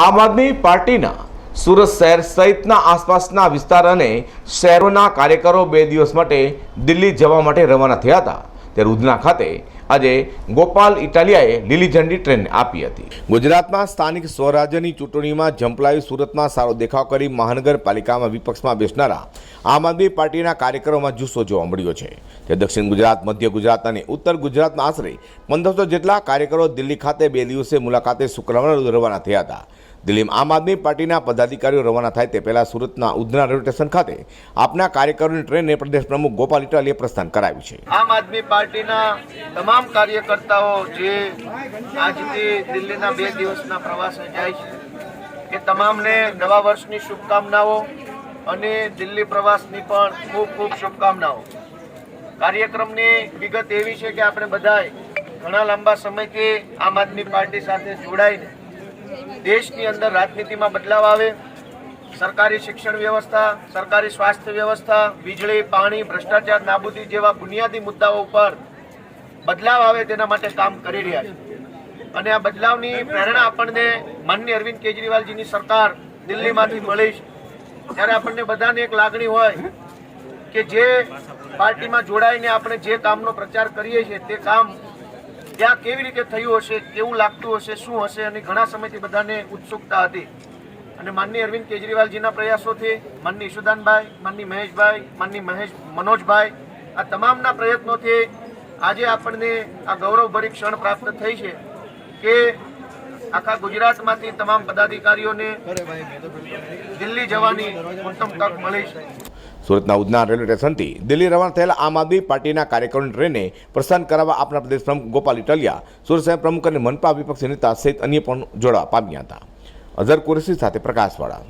આમ આદમી પાર્ટીના સુરત શહેર સહિતના આસપાસના વિસ્તાર અને શહેરોના કાર્યકરો બે દિવસ માટે દિલ્હી જવા માટે રવાના થયા હતા. ત્યારે ઉધના ખાતે આજે ગોપાલ ઇટાલિયાએ લીલી ઝંડી ટ્રેન આપી હતી. ગુજરાતમાં સ્થાનિક સ્વરાજ્યની ચૂંટણીમાં ઝંપલાવી સુરતમાં સારો દેખાવ કરી મહાનગરપાલિકામાં વિપક્ષમાં બેસનારા આમ આદમી પાર્ટીના કાર્યક્રમોમાં જુસ્સો જોવા મળ્યો છે. તે દક્ષિણ ગુજરાત, મધ્ય ગુજરાત અને ઉત્તર ગુજરાતના આશરે પંદરસો જેટલા કાર્યકરો દિલ્હી ખાતે બે દિવસે મુલાકાતે શુક્રવારે રવાના થયા હતા. દિલ્હીમાં આમ આદમી પાર્ટીના પદાધિકારીઓ રવાના થાય તે પહેલાં સુરતના ઉધના રેલવે સ્ટેશન ખાતે આપના કાર્યકરોની ટ્રેનને પ્રદેશ પ્રમુખ ગોપાલ ઇટાલીએ પ્રસ્થાન કરાવ્યું છે. આમ આદમી પાર્ટીના તમામ કાર્યકર્તાઓ જે આજથી દિલ્હીના બે દિવસના પ્રવાસે જાય છે, એ તમામને નવા વર્ષની શુભકામનાઓ અને દિલ્હી પ્રવાસની પણ ખૂબ ખૂબ શુભકામનાઓ. કાર્યક્રમની વિગત એવી છે કે આપણે બધાએ ઘણા લાંબા સમયથી આમ આદમી પાર્ટી સાથે જોડાઈને દેશની અંદર રાજનીતિમાં બદલાવ આવે, સરકારી શિક્ષણ વ્યવસ્થા, સરકારી સ્વાસ્થ્ય વ્યવસ્થા, વીજળી, પાણી, ભ્રષ્ટાચાર, નાબૂદી જેવા બુનિયાદી મુદ્દાઓ ઉપર બદલાવ આવે તેના માટે કામ કરી રહ્યા છે. અને આ બદલાવની પ્રેરણા આપણને માનની અરવિંદ કેજરીવાલજીની સરકાર દિલ્હીમાંથી મળી ત્યારે આપણને બધાને એક લાગણી હોય કે જે પાર્ટીમાં જોડાઈને આપણે જે કામનો પ્રચાર કરીએ છીએ તે કામ ત્યાં કેવી રીતે થયું હશે, કેવું લાગતું હશે, શું હશે અને ઘણા સમયથી બધાને ઉત્સુકતા હતી. અને માનની અરવિંદ કેજરીવાલજીના પ્રયાસોથી, માનની ઈશુદાનભાઈ, માનની મહેશભાઈ, માનની મહેશ, મનોજભાઈ, આ તમામના પ્રયત્નોથી આજે આપણને આ ગૌરવભરી ક્ષણ પ્રાપ્ત થઈ છે કે આખા ગુજરાતમાંથી તમામ પદાધિકારીઓને દિલ્હી જવાની ઉત્તમ તક મળી છે. સુરતના ઉધના રેલવે સ્ટેશનથી દિલ્હી રવાના થયેલા આમ આદમી પાર્ટીના કાર્યકરોની ટ્રેને પ્રસ્થાન કરાવવા આપણા પ્રદેશ પ્રમુખ ગોપાલ ઇટલિયા સુરત સાહેબ પ્રમુખ અને મનપા વિપક્ષી નેતા સહિત અન્ય પણ જોડાવા પામ્યા હતા. અઝર કુરેશી સાથે પ્રકાશવાળા